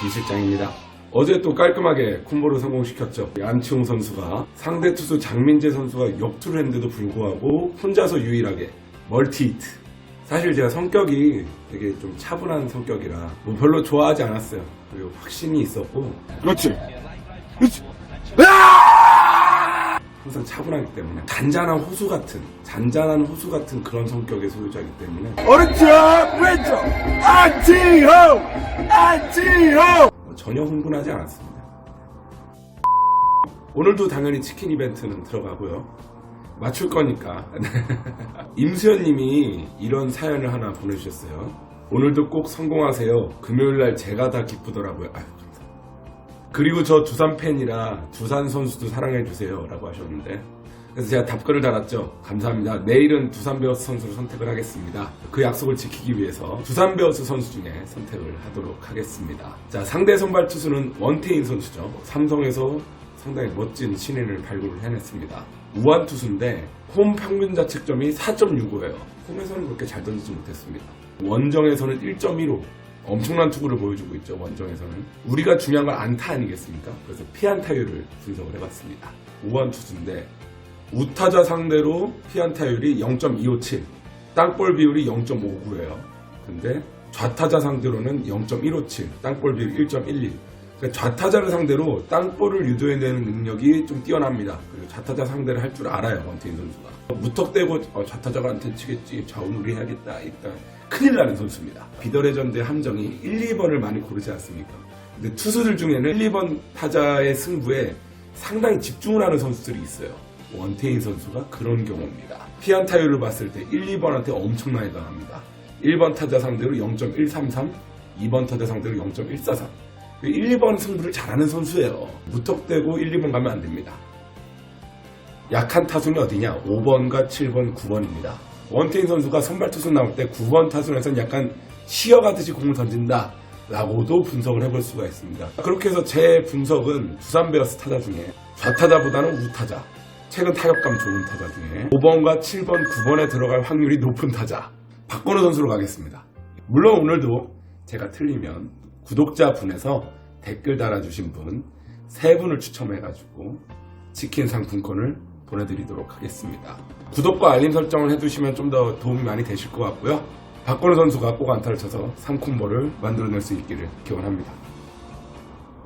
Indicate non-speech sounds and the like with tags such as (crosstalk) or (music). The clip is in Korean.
김 실장입니다. 어제 또 깔끔하게 콤보를 성공시켰죠. 안치홍 선수가 상대 투수 장민재 선수가 역투를 했는데도 불구하고 혼자서 유일하게 멀티히트. 사실 제가 성격이 되게 좀 차분한 성격이라 뭐 별로 좋아하지 않았어요. 그리고 확신이 있었고 그렇지. 그렇지. 항상 차분하기 때문에 잔잔한 호수 같은 잔잔한 호수 같은 그런 성격의 소유자이기 때문에 오른쪽, 왼쪽. 안치홍! 뭐 전혀 흥분하지 않았습니다. 오늘도 당연히 치킨 이벤트는 들어가고요. 맞출 거니까. (laughs) 임수현 님이 이런 사연을 하나 보내주셨어요. 오늘도 꼭 성공하세요. 금요일 날 제가 다 기쁘더라고요. 아유. 그리고 저 두산 팬이라 두산 선수도 사랑해주세요. 라고 하셨는데. 그래서 제가 답글을 달았죠. 감사합니다. 내일은 두산 베어스 선수를 선택을 하겠습니다. 그 약속을 지키기 위해서 두산 베어스 선수 중에 선택을 하도록 하겠습니다. 자, 상대 선발 투수는 원태인 선수죠. 삼성에서 상당히 멋진 신인을 발굴을 해냈습니다. 우한 투수인데 홈 평균 자책점이 4.65예요. 홈에서는 그렇게 잘 던지지 못했습니다. 원정에서는 1.15. 엄청난 투구를 보여주고 있죠, 원정에서는. 우리가 중요한 건 안타 아니겠습니까? 그래서 피안타율을 분석을 해봤습니다. 우한 투수인데 우타자 상대로 피안타율이 0.257, 땅볼 비율이 0.59예요. 근데 좌타자 상대로는 0.157, 땅볼 비율 1.12. 그러니까 좌타자를 상대로 땅볼을 유도해내는 능력이 좀 뛰어납니다. 그리고 좌타자 상대를 할 줄 알아요, 원태인 선수가. 무턱대고 어, 좌타자가 한테 치겠지, 좌우놀이 해야겠다, 일단 큰일 나는 선수입니다. 비더레전드 함정이 1, 2번을 많이 고르지 않습니까? 근데 투수들 중에는 1, 2번 타자의 승부에 상당히 집중을 하는 선수들이 있어요. 원태인 선수가 그런 경우입니다. 피안타율을 봤을 때 1, 2번한테 엄청나게 강합니다. 1번 타자 상대로 0.133, 2번 타자 상대로 0.143. 1, 2번 승부를 잘하는 선수예요. 무턱대고 1, 2번 가면 안 됩니다. 약한 타순이 어디냐? 5번과 7번, 9번입니다. 원태인 선수가 선발 투수 나올 때 9번 타순에서는 약간 쉬어가듯이 공을 던진다. 라고도 분석을 해볼 수가 있습니다. 그렇게 해서 제 분석은 두산 베어스 타자 중에 좌타자보다는 우타자, 최근 타격감 좋은 타자 중에 5번과 7번, 9번에 들어갈 확률이 높은 타자 박건우 선수로 가겠습니다. 물론 오늘도 제가 틀리면 구독자 분에서 댓글 달아주신 분세 분을 추첨해가지고 치킨 상품권을 보내드리도록 하겠습니다. 구독과 알림 설정을 해두시면 좀 더 도움이 많이 되실 것 같고요. 박건우 선수가 꼭 안타를 쳐서 3콤보를 만들어낼 수 있기를 기원합니다.